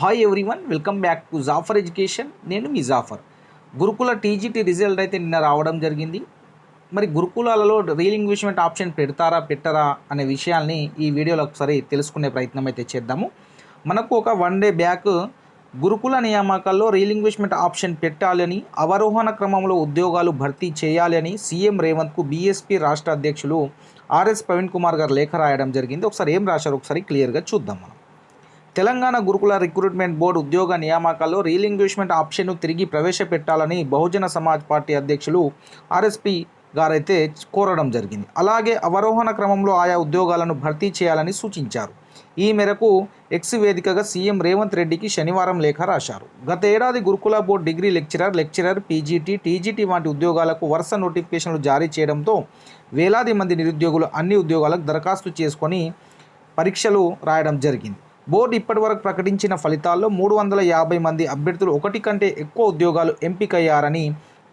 Hi everyone welcome back to Zafar education నేను మీ జాఫర్ గురుకుల టీజీటీ రిజల్ట్ అయితే నిన్న రావడం జరిగింది. మరి గురుకులాలలో రీలింగ్విష్మెంట్ ఆప్షన్ పెడతారా పెట్టరా అనే విషయాల్ని ఈ వీడియోలో ఒకసారి తెలుసుకునే ప్రయత్నం అయితే చేద్దాము. మనకు ఒక వన్ డే బ్యాక్ గురుకుల నియామకాల్లో రీలింగ్విష్మెంట్ ఆప్షన్ పెట్టాలని అవరోహణ క్రమంలో ఉద్యోగాలు భర్తీ చేయాలి అని సీఎం రేవంత్కు బీఎస్పీ రాష్ట్ర అధ్యక్షులు ఆర్ఎస్ ప్రవీణ్ కుమార్ గారు లేఖ రాయడం జరిగింది. ఒకసారి ఏం రాశారు ఒకసారి క్లియర్గా చూద్దాం మనం. తెలంగాణ గురుకుల రిక్రూట్మెంట్ బోర్డు ఉద్యోగ నియామకాల్లో రీలింగ్విష్మెంట్ ఆప్షన్ను తిరిగి ప్రవేశపెట్టాలని బహుజన సమాజ్ పార్టీ అధ్యక్షులు ఆర్ఎస్పి గారైతే కోరడం జరిగింది. అలాగే అవరోహణ క్రమంలో ఆయా ఉద్యోగాలను భర్తీ చేయాలని సూచించారు. ఈ మేరకు ఎక్స్ వేదికగా సీఎం రేవంత్ రెడ్డికి శనివారం లేఖ రాశారు. గత ఏడాది గురుకుల board degree lecturer lecturer PGT TGT వంటి ఉద్యోగాలకు వరుస నోటిఫికేషన్లు జారీ చేయడంతో వేలాది మంది నిరుద్యోగులు అన్ని ఉద్యోగాలకు దరఖాస్తు చేసుకొని పరీక్షలు రాయడం జరిగింది. బోర్డు ఇప్పటివరకు ప్రకటించిన ఫలితాల్లో మూడు వందల యాభై మంది అభ్యర్థులు ఒకటి కంటే ఎక్కువ ఉద్యోగాలు ఎంపికయ్యారని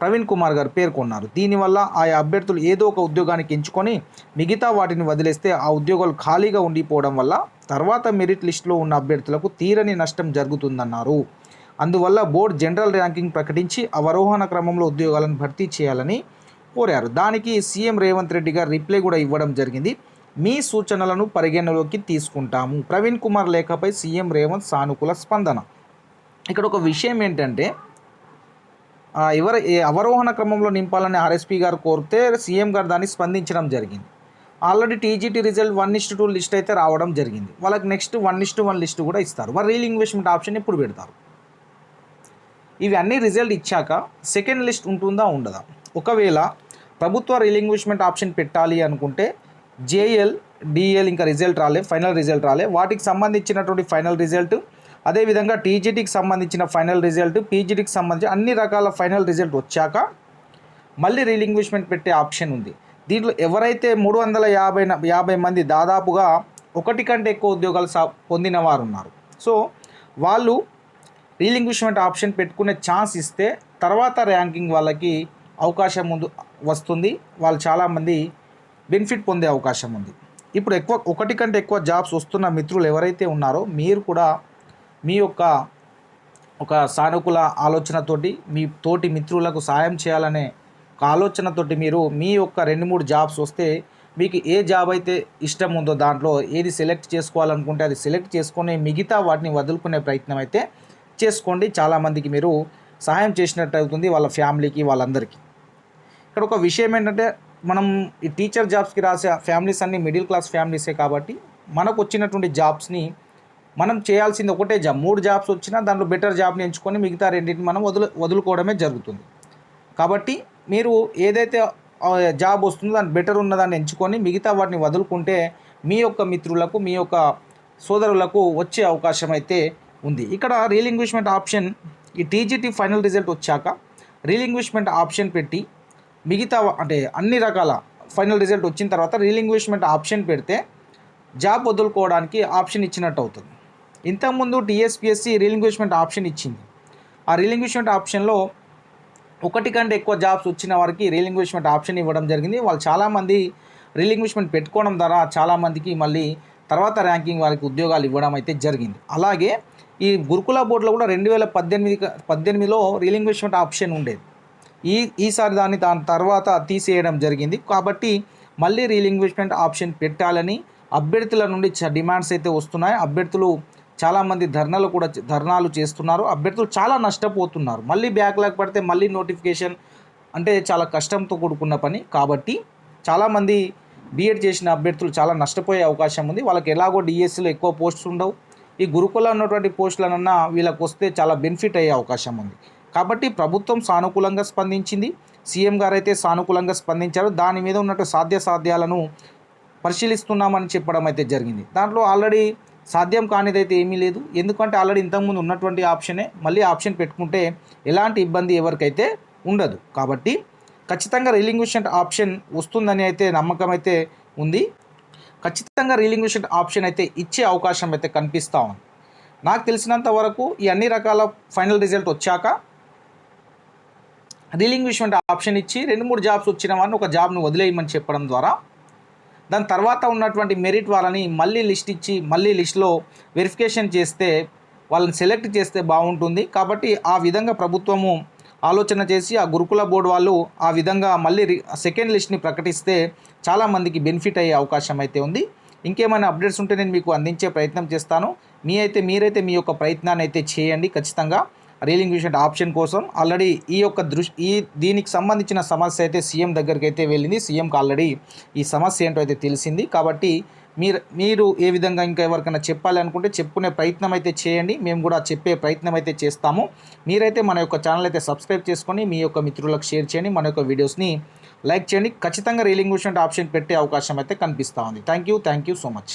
ప్రవీణ్ కుమార్ గారు పేర్కొన్నారు. దీనివల్ల ఆయా అభ్యర్థులు ఏదో ఒక ఉద్యోగానికి ఎంచుకొని మిగతా వాటిని వదిలేస్తే ఆ ఉద్యోగాలు ఖాళీగా ఉండిపోవడం వల్ల తర్వాత మెరిట్ లిస్టులో ఉన్న అభ్యర్థులకు తీరని నష్టం జరుగుతుందన్నారు. అందువల్ల బోర్డు జనరల్ ర్యాంకింగ్ ప్రకటించి అవరోహణ క్రమంలో ఉద్యోగాలను భర్తీ చేయాలని కోరారు. దానికి సీఎం రేవంత్ రెడ్డి గారు రిప్లై కూడా ఇవ్వడం జరిగింది. మీ సూచనలను పరిగణలోకి తీసుకుంటాము. ప్రవీణ్ కుమార్ లేఖపై సీఎం రేవంత్ సానుకూల స్పందన. ఇక్కడ ఒక విషయం ఏంటంటే ఎవరు అవరోహణ క్రమంలో నింపాలని ఆర్ఎస్పీ గారు కోరితే సీఎం గారు దాన్ని స్పందించడం జరిగింది. Already TGT result one is to two list అయితే రావడం జరిగింది. వాళ్ళకి next one is to one list కూడా ఇస్తారు. మరి రీల్ ఇన్వెస్ట్మెంట్ ఆప్షన్ ఎప్పుడు పెడతారు? ఇవి అన్ని రిజల్ట్ ఇచ్చాక సెకండ్ లిస్ట్ ఉంటుందా ఉండదా? ఒకవేళ ప్రభుత్వ రీలింగ్విష్మెంట్ ఆప్షన్ పెట్టాలి అనుకుంటే జేఎల్ డిఎల్ ఇంకా రిజల్ట్ రాలే ఫైనల్ రిజల్ట్ రాలే. వాటికి సంబంధించినటువంటి ఫైనల్ రిజల్ట్ అదేవిధంగా టీజీటీకి సంబంధించిన ఫైనల్ రిజల్ట్ పీజీటీకి సంబంధించి అన్ని రకాల ఫైనల్ రిజల్ట్ వచ్చాక మళ్ళీ రీలింగ్విష్మెంట్ పెట్టే ఆప్షన్ ఉంది. దీంట్లో ఎవరైతే మూడు వందల యాభై యాభై మంది దాదాపుగా ఒకటి కంటే ఎక్కువ ఉద్యోగాలు సా పొందిన వారు ఉన్నారు సో వాళ్ళు రీలింగ్విష్మెంట్ ఆప్షన్ పెట్టుకునే ఛాన్స్ ఇస్తే తర్వాత ర్యాంకింగ్ వాళ్ళకి అవకాశం ముందు వస్తుంది. వాళ్ళు చాలామంది బెనిఫిట్ పొందే అవకాశం ఉంది. ఇప్పుడు ఎక్కువ ఒకటి కంటే ఎక్కువ జాబ్స్ వస్తున్న మిత్రులు ఎవరైతే ఉన్నారో మీరు కూడా మీ యొక్క ఒక సానుకూల ఆలోచనతోటి మీ తోటి మిత్రులకు సాయం చేయాలనే ఒక ఆలోచనతోటి మీరు మీ యొక్క రెండు మూడు జాబ్స్ వస్తే మీకు ఏ జాబ్ అయితే ఇష్టం ఉందో దాంట్లో ఏది సెలెక్ట్ చేసుకోవాలనుకుంటే అది సెలెక్ట్ చేసుకొని మిగతా వాటిని వదులుకునే ప్రయత్నం అయితే చేసుకోండి. చాలామందికి మీరు సహాయం చేసినట్టు అవుతుంది వాళ్ళ ఫ్యామిలీకి వాళ్ళందరికీ. ఇక్కడ ఒక విషయం ఏంటంటే మనం ఈ టీచర్ జాబ్స్కి రాసే ఫ్యామిలీస్ అన్ని మిడిల్ క్లాస్ ఫ్యామిలీసే కాబట్టి మనకు వచ్చినటువంటి జాబ్స్ని మనం చేయాల్సింది ఒకటే జాబ్ మూడు జాబ్స్ వచ్చినా దాంట్లో బెటర్ జాబ్ని ఎంచుకొని మిగతా రెండింటిని మనం వదులు వదులుకోవడమే జరుగుతుంది. కాబట్టి మీరు ఏదైతే జాబ్ వస్తుందో దాన్ని బెటర్ ఉన్నదాన్ని ఎంచుకొని మిగతా వాటిని వదులుకుంటే మీ యొక్క మిత్రులకు మీ యొక్క సోదరులకు వచ్చే అవకాశం అయితే ఉంది. ఇక్కడ రీలింగ్విష్మెంట్ ఆప్షన్ ఈ టీజీటీ ఫైనల్ రిజల్ట్ వచ్చాక రీలింగ్విష్మెంట్ ఆప్షన్ పెట్టి మిగతా అంటే అన్ని రకాల ఫైనల్ రిజల్ట్ వచ్చిన తర్వాత రీలింగ్విష్మెంట్ ఆప్షన్ పెడితే జాబ్ వదులుకోవడానికి ఆప్షన్ ఇచ్చినట్టు అవుతుంది. ఇంతకుముందు టీఎస్పిఎస్సి రీలింగ్విష్మెంట్ ఆప్షన్ ఇచ్చింది. ఆ రీలింగ్విష్మెంట్ ఆప్షన్లో ఒకటి కంటే ఎక్కువ జాబ్స్ వచ్చిన వారికి రీలింగ్విష్మెంట్ ఆప్షన్ ఇవ్వడం జరిగింది. వాళ్ళు చాలామంది రీలింగ్విష్మెంట్ పెట్టుకోవడం ద్వారా చాలామందికి మళ్ళీ తర్వాత ర్యాంకింగ్ వారికి ఉద్యోగాలు ఇవ్వడం అయితే జరిగింది. అలాగే ఈ గురుకుల బోర్డులో కూడా రెండు వేల పద్దెనిమిది పద్దెనిమిదిలో రీలింగ్విష్మెంట్ ఆప్షన్ ఉండేది. ఈ ఈసారి దాన్ని దాని తర్వాత తీసేయడం జరిగింది. కాబట్టి మళ్ళీ రీలింగ్విష్మెంట్ ఆప్షన్ పెట్టాలని అభ్యర్థుల నుండి చ- డిమాండ్స్ అయితే వస్తున్నాయి. అభ్యర్థులు చాలామంది ధర్నాలు కూడా ధర్నాలు చేస్తున్నారు. అభ్యర్థులు చాలా నష్టపోతున్నారు. మళ్ళీ బ్యాక్లాగ్ పడితే మళ్ళీ నోటిఫికేషన్ అంటే చాలా కష్టంతో కూడుకున్న పని. కాబట్టి చాలామంది బీఎడ్ చేసిన అభ్యర్థులు చాలా నష్టపోయే అవకాశం ఉంది. వాళ్ళకి ఎలాగో డిఎస్సీలో ఎక్కువ పోస్ట్స్ ఉండవు. ఈ గురుకుల ఉన్నటువంటి పోస్టులనన్నా వీళ్ళకి వస్తే చాలా బెనిఫిట్ అయ్యే అవకాశం ఉంది. కాబట్టి ప్రభుత్వం సానుకూలంగా స్పందించింది. సీఎం గారు అయితే సానుకూలంగా స్పందించారు. దాని మీద ఉన్నట్టు సాధ్య సాధ్యాలను పరిశీలిస్తున్నామని చెప్పడం అయితే జరిగింది. దాంట్లో ఆల్రెడీ సాధ్యం కానిదైతే ఏమీ లేదు. ఎందుకంటే ఆల్రెడీ ఇంతకుముందు ఉన్నటువంటి ఆప్షనే మళ్ళీ ఆప్షన్ పెట్టుకుంటే ఎలాంటి ఇబ్బంది ఎవరికైతే ఉండదు. కాబట్టి ఖచ్చితంగా రీలింగ్విషన్ ఆప్షన్ వస్తుందని అయితే నమ్మకం అయితే ఉంది. ఖచ్చితంగా రీలింగ్విషన్ ఆప్షన్ అయితే ఇచ్చే అవకాశం అయితే కనిపిస్తూ ఉంది. నాకు తెలిసినంత వరకు ఈ అన్ని రకాల ఫైనల్ రిజల్ట్ వచ్చాక రిలింగ్విష్మెంట్ ఆప్షన్ ఇచ్చి రెండు మూడు జాబ్స్ వచ్చిన వారిని ఒక జాబ్ను వదిలేయమని చెప్పడం ద్వారా దాని తర్వాత ఉన్నటువంటి మెరిట్ వాళ్ళని మళ్ళీ లిస్ట్ ఇచ్చి మళ్ళీ లిస్ట్లో వెరిఫికేషన్ చేస్తే వాళ్ళని సెలెక్ట్ చేస్తే బాగుంటుంది. కాబట్టి ఆ విధంగా ప్రభుత్వము ఆలోచన చేసి ఆ గురుకుల బోర్డు వాళ్ళు ఆ విధంగా మళ్ళీ రి- సెకండ్ లిస్ట్ని ప్రకటిస్తే చాలామందికి బెనిఫిట్ అయ్యే అవకాశం అయితే ఉంది. ఇంకేమైనా అప్డేట్స్ ఉంటే నేను మీకు అందించే ప్రయత్నం చేస్తాను. మీ అయితే మీరైతే మీ యొక్క ప్రయత్నాన్ని అయితే చేయండి ఖచ్చితంగా. రీలింగ్విషన్ ఆప్షన్ కోసం ఆల్రెడీ ఈ యొక్క దృష్టి ఈ దీనికి సంబంధించిన సమస్య అయితే సీఎం దగ్గరికి అయితే వెళ్ళింది. సీఎంకి ఆల్రెడీ ఈ సమస్య ఏంటో అయితే తెలిసింది. కాబట్టి మీరు మీరు ఏ విధంగా ఇంకా ఎవరికైనా చెప్పాలి అనుకుంటే చెప్పుకునే ప్రయత్నం అయితే చేయండి. మేము కూడా చెప్పే ప్రయత్నం అయితే చేస్తాము. మీరైతే మన యొక్క ఛానల్ అయితే సబ్స్క్రైబ్ చేసుకొని మీ యొక్క మిత్రులకు షేర్ చేయండి. మన యొక్క వీడియోస్ని లైక్ చేయండి. ఖచ్చితంగా రీలింగ్విషన్ ఆప్షన్ పెట్టే అవకాశం అయితే కనిపిస్తూ ఉంది. Thank you. Thank you so much.